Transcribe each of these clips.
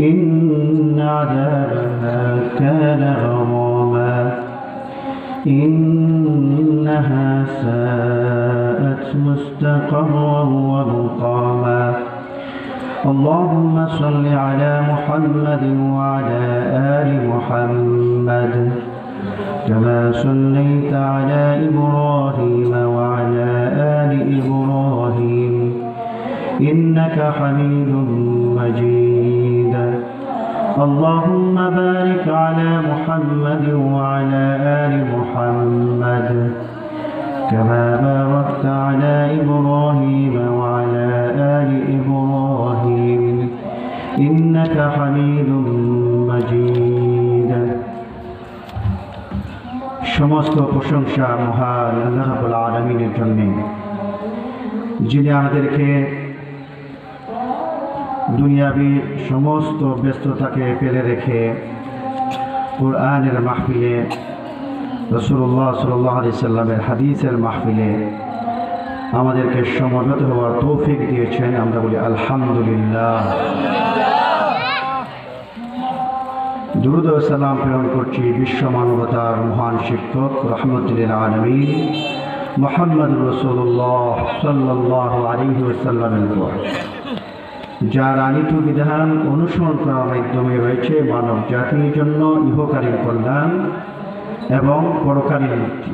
إن عذابها كان غراما. إنها ساءت مستقرا ومقاما. اللهم صل على محمد وعلى آل محمد. كما صليت على إبراهيم وعلى آل إبراهيم. إنك حميد مجيد. اللهم بارك على محمد وعلى آل محمد كما باركت على إبراهيم وعلى آل إبراهيم إنك حميد مجيد সমস্ত প্রশংসা মহান আল্লাহ রাব্বুল আলামিনের জন্য যিনি আমাদেরকে দুনিয়াবি সমস্ত ব্যস্ততাকে ফেলে রেখে কোরআনের মাহফিলে রসুল্লাহ সাল্লাহ আলি সাল্লামের হাদিসের মাহফিলে আমাদেরকে সমবেত হওয়ার তৌফিক দিয়েছেন। আমরা বলি আলহামদুলিল্লাহ। দুরুদ সালাম প্রেরণ করছি বিশ্ব মানবতার মহান শিক্ষক রহমতুল্লিল আলমী মোহাম্মদ রসুল্লাহ সাল্লাহ আলী সাল্লামের যার আনিত বিধান অনুসরণ করার মাধ্যমে রয়েছে মানব জাতির জন্য ইহকালীন কল্যাণ এবং পরকালীন মুক্তি।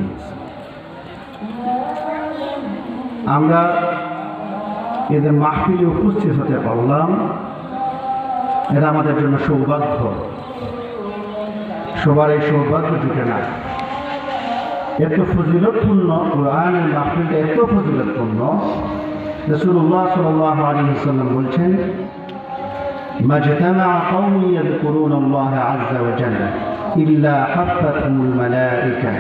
আমরা এদের মাহফিলে উপস্থিত হতে পারলাম। এটা আমাদের জন্য সৌভাগ্য। সবার এই সৌভাগ্য জুটে না। এত ফজিলতপূর্ণ কোরআনের মাহফিলটা এত ফজিলতপূর্ণ রসুল্লাহ সাল্লাহ আলী সাল্লাম বলছেন ما اجتمع قوم يذكرون الله عز وجل إلا حفتهم الملائكة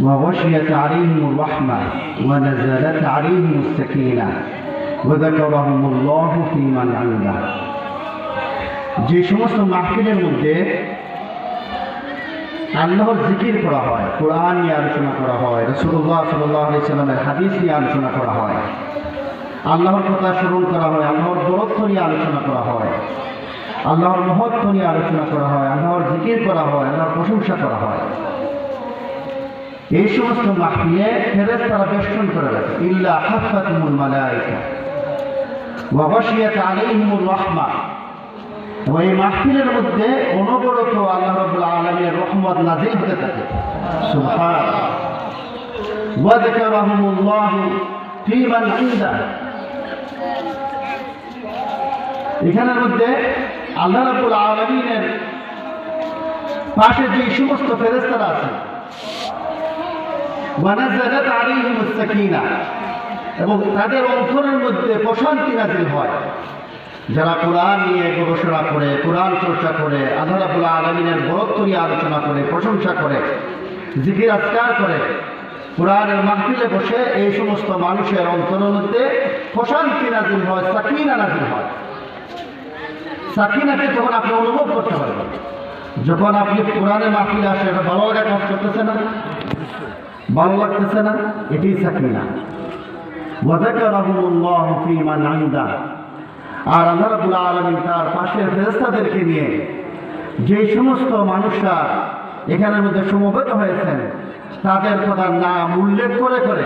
وغشيت عليهم الرحمة ونزلت عليهم السكينة وذكرهم الله في من عنده যে সমস্ত মাহফিলের মধ্যে আল্লাহর জিকির করা হয় কোরআন নিয়ে আলোচনা করা হয় রসুল্লাহ সাল্লাহ আলি সাল্লামের হাদিস নিয়ে আলোচনা করা হয় আল্লাহর কথা স্মরণ করা হয়, আল্লাহর দরত্ব নিয়ে আলোচনা করা হয়, আল্লাহর মহত্ব নিয়ে আলোচনা করা হয়, আল্লাহর জিকির করা হয়, আল্লাহর প্রশংসা করা হয়। এই সমস্ত মাহফিলে ফেরেজ তারা বেষ্টন করে রাখে, ইল্লা হাফাতুমুল মালাইকা ওয়াবাশিয়াত আলাইহিমুর রাহমা। এবং এই মাহফিলের মধ্যে অনবরত আল্লাহ রাব্বুল আলামিনের রহমত নাজিল হতে থাকে। সুবহান ওয়া যাকারাহুমুল্লাহু ফি ইনদা এখানের মধ্যে আল্লাহ রাব্বুল আলামিনের পাশে যে সমস্ত ফেরেস্তারা আছে এবং তাদের অন্তরের মধ্যে প্রশান্তি নাজিল হয়। যারা কোরআন নিয়ে গবেষণা করে, কোরআন চর্চা করে, আল্লাহ আলমিনের বরত্ব নিয়ে আলোচনা করে, প্রশংসা করে, জিকির আজকার করে, কোরআনের মাহফিলে বসে এই সমস্ত মানুষের অন্তরের মধ্যে প্রশান্তি নাজিল হয়, সাকিনা নাজিল হয়। সাকিনাকে তখন আপনি অনুভব করতে পারবেন? যখন আপনি কোরআনের মাহফিলে আসে, এটা ভালো লাগা কাজ করতেছে না? ভালো লাগতেছে না? এটি সাকিনা। আর আল্লাহ রাবুল আলমিন তার পাশের ফেরেস্তাদেরকে নিয়ে যে সমস্ত মানুষরা এখানের মধ্যে সমবেত হয়েছেন, তাদের কথার নাম উল্লেখ করে করে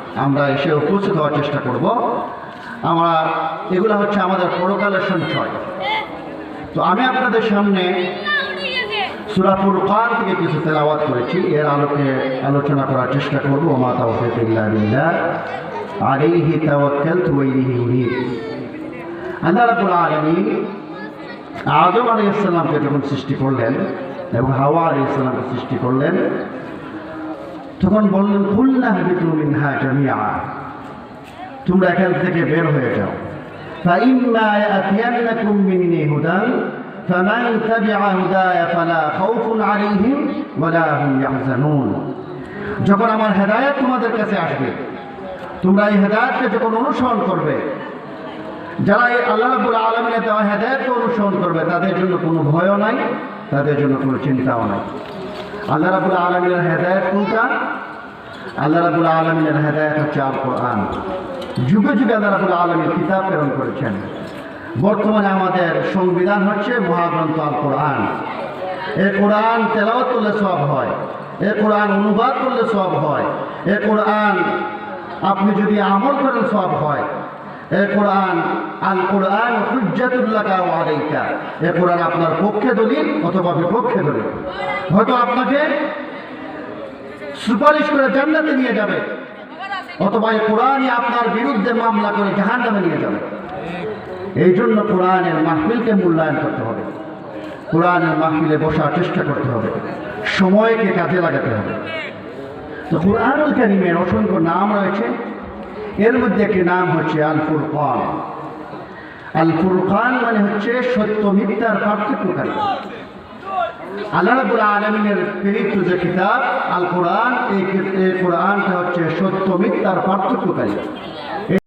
আমরা এসে উপস্থিত হওয়ার চেষ্টা করব। আমরা, এগুলো হচ্ছে আমাদের পরকালের সঞ্চয়। তো আমি আপনাদের সামনে সুরাপুর খান থেকে কিছু তেলাওয়াত করেছি। এর আলোকে আলোচনা করার চেষ্টা করব। মা তাওফিক ইল্লা বিল্লাহ। আলাইহি তাওয়াক্কালতু ওয়া ইলাইহি উনীব। আল্লাহ রাব্বুল আলামিন আদম আলাইহিস সালামকে যখন সৃষ্টি করলেন এবং হাওয়া আলাইহিস সালামকে সৃষ্টি করলেন তখন বললেন খুলনা হাবিতু মিনহা জামিআ তোমরা এখান থেকে বের হয়ে যাও فإما يأتينكم مني هدى فمن تبع هداي فلا خوف عليهم ولا هم يحزنون যখন আমার হেদায়েত তোমাদের কাছে আসবে তোমরা এই হেদায়েতকে যখন অনুসরণ করবে যারা এই আল্লাহ রাব্বুল আলমিনের দেওয়া হেদায়েতকে অনুসরণ করবে তাদের জন্য কোনো ভয়ও নাই তাদের জন্য কোনো চিন্তাও নাই আল্লাহ রাবুল আলমিনের হেদায়ত কোনটা? আল্লাহ রাবুল আলমিনের হেদায়ত হচ্ছে আল কোরআন যুগে যুগে আল্লাহ রাবুল আলমীর কিতাব প্রেরণ করেছেন। বর্তমানে আমাদের সংবিধান হচ্ছে মহাগ্রন্থ আল কোরআন এ কোরআন তেলাওয়াত করলে সব হয়, এ কোরআন অনুবাদ করলে সব হয়, এ কোরআন আপনি যদি আমল করেন সব হয় কোরআন আল কোরআন কোরআন, আপনার পক্ষে দলিল অথবা বিপক্ষে দলিল। হয়তো আপনাকে সুপারিশ করে জান্নাতে নিয়ে যাবে, অথবা এই কোরআনই আপনার বিরুদ্ধে মামলা করে জাহান্নামে নিয়ে যাবে। এই জন্য কোরআনের মাহফিলকে মূল্যায়ন করতে হবে। কোরআনের মাহফিলে বসার চেষ্টা করতে হবে। সময়কে কাজে লাগাতে হবে। তো কোরআনুল কারিমের অসংখ্য নাম রয়েছে। এর মধ্যে একটি নাম হচ্ছে আল ফুরকান আল ফুরকান মানে হচ্ছে সত্য মিথ্যার পার্থক্যকারী। আল্লাহ রাবুল আলমিনের প্রেরিত যে কিতাব আল কোরআন এই কোরআনটা হচ্ছে সত্য মিথ্যার পার্থক্যকারী।